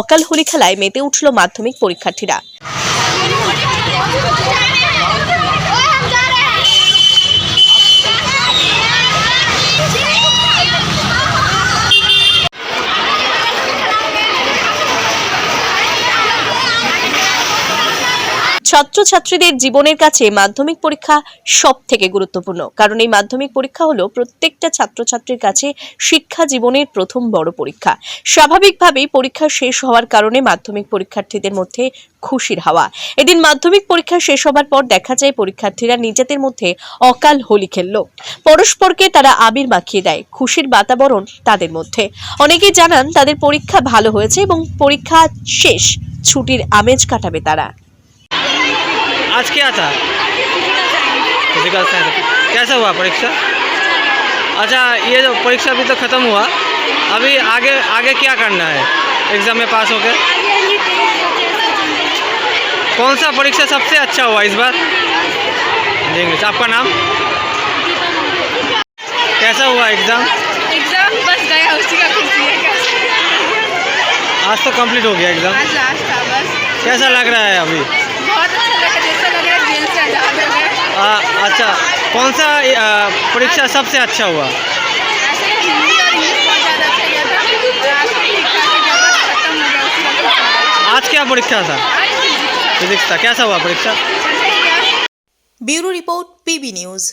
অকাল হোলি খেলায় মেতে উঠল মাধ্যমিক পরীক্ষার্থীরা। ছাত্রছাত্রীদের জীবনের কাছে মাধ্যমিক পরীক্ষা সব থেকে গুরুত্বপূর্ণ। কারণ এই মাধ্যমিক পরীক্ষা হলো প্রত্যেকটা ছাত্রছাত্রীর কাছে শিক্ষা জীবনের প্রথম বড় পরীক্ষা। স্বাভাবিকভাবেই পরীক্ষা শেষ হওয়ার কারণে মাধ্যমিক পরীক্ষার্থীদের মধ্যে খুশির হাওয়া। এদিন মাধ্যমিক পরীক্ষা শেষ হবার পর দেখা যায় পরীক্ষার্থীরা নিজেদের মধ্যে অকাল হোলি খেললো পরস্পরকে তারা আবির মাখিয়ে দেয়, খুশির বাতাবরণ তাদের মধ্যে। অনেকেই জানান তাদের পরীক্ষা ভালো হয়েছে এবং পরীক্ষা শেষ, ছুটির আমেজ কাটাবে তারা। आज क्या था? फ़िज़िकल साइंस कैसा हुआ परीक्षा? अच्छा ये जो परीक्षा अभी तो ख़त्म हुआ। अभी आगे आगे क्या करना है? एग्ज़ाम में पास होकर कौन सा परीक्षा सबसे अच्छा हुआ इस बार? जी इंग्लिश। आपका नाम? कैसा हुआ एग्ज़ाम एग्ज़ाम बस गया उसी का आज तो कंप्लीट हो गया एग्ज़ाम कैसा लग रहा है अभी? बहुत अच्छा लग रहा है अच्छा कौन सा परीक्षा सबसे अच्छा हुआ? आज क्या परीक्षा था? फिजिक्स था। कैसा हुआ परीक्षा? Bureau report PB news.